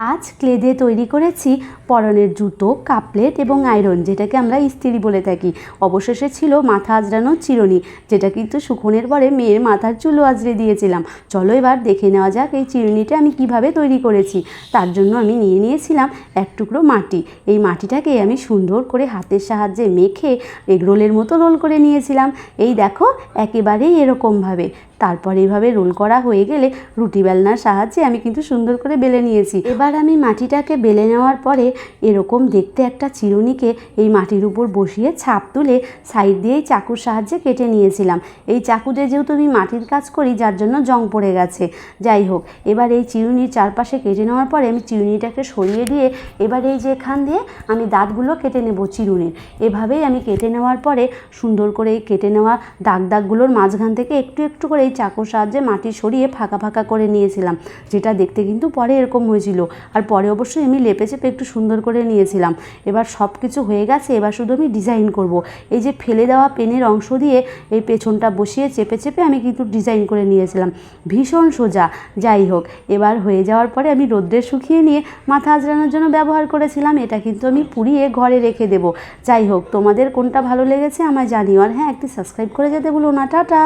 আজ ক্লে দিয়ে তৈরি করেছি পরনের জুতো, কাপলেট এবং আয়রন, যেটাকে আমরা ইস্ত্রি বলে থাকি। অবশেষে ছিল মাথা আজরানোর চিরুনি, যেটা কিন্তু শুকনের পরে মেয়ের মাথার চুলও আজরে দিয়েছিলাম। চলো এবার দেখে নেওয়া যাক এই চিরুনিটা আমি কীভাবে তৈরি করেছি। তার জন্য আমি নিয়ে নিয়েছিলাম এক টুকরো মাটি। এই মাটিটাকে আমি সুন্দর করে হাতের সাহায্যে মেখে এগরোলের মতো রোল করে নিয়েছিলাম। এই দেখো, একেবারেই এরকমভাবে। তারপর এইভাবে রোল করা হয়ে গেলে রুটি বেলনার সাহায্যে আমি কিন্তু সুন্দর করে বেলে নিয়েছি। এবার আমি মাটিটাকে বেলে নেওয়ার পরে এরকম দেখতে একটা চিরুনিকে এই মাটির উপর বসিয়ে ছাপ তুলে সাইড দিয়েই চাকুর সাহায্যে কেটে নিয়েছিলাম। এই চাকু দিয়ে যেহেতু আমি মাটির কাজ করি, যার জন্য জং পড়ে গেছে। যাই হোক, এবার এই চিরুনির চারপাশে কেটে নেওয়ার পরে আমি চিরুনিটাকে সরিয়ে দিয়ে এবার এই যে এখান দিয়ে আমি দাঁতগুলো কেটে নেব চিরুনির। এভাবেই আমি কেটে নেওয়ার পরে সুন্দর করে এই কেটে নেওয়া দাগ দাগগুলোর মাঝখান থেকে একটু একটু করে এই চাকুর সাহায্যে মাটি সরিয়ে ফাঁকা ফাঁকা করে নিয়েছিলাম, যেটা দেখতে কিন্তু পরে এরকম হয়েছিল। আর পরে অবশ্যই আমি লেপে চেপে একটু সুন্দর করে নিয়েছিলাম। এবার সব কিছু হয়ে গেছে, এবার শুধু আমি ডিজাইন করব। এই যে ফেলে দেওয়া পেনের অংশ দিয়ে এই পেছনটা বসিয়ে চেপে চেপে আমি কিন্তু ডিজাইন করে নিয়েছিলাম। ভীষণ সোজা, যাই হোক, এবার হয়ে যাওয়ার পরে আমি রোদ্রে শুকিয়ে নিয়ে মাথা আজরানোর জন্য ব্যবহার করেছিলাম। এটা কিন্তু আমি পুড়িয়ে ঘরে রেখে দেবো। যাই হোক, তোমাদের কোনটা ভালো লেগেছে আমায় জানিও। আর হ্যাঁ একটি সাবস্ক্রাইব করে যেতে বলো না। টাটা!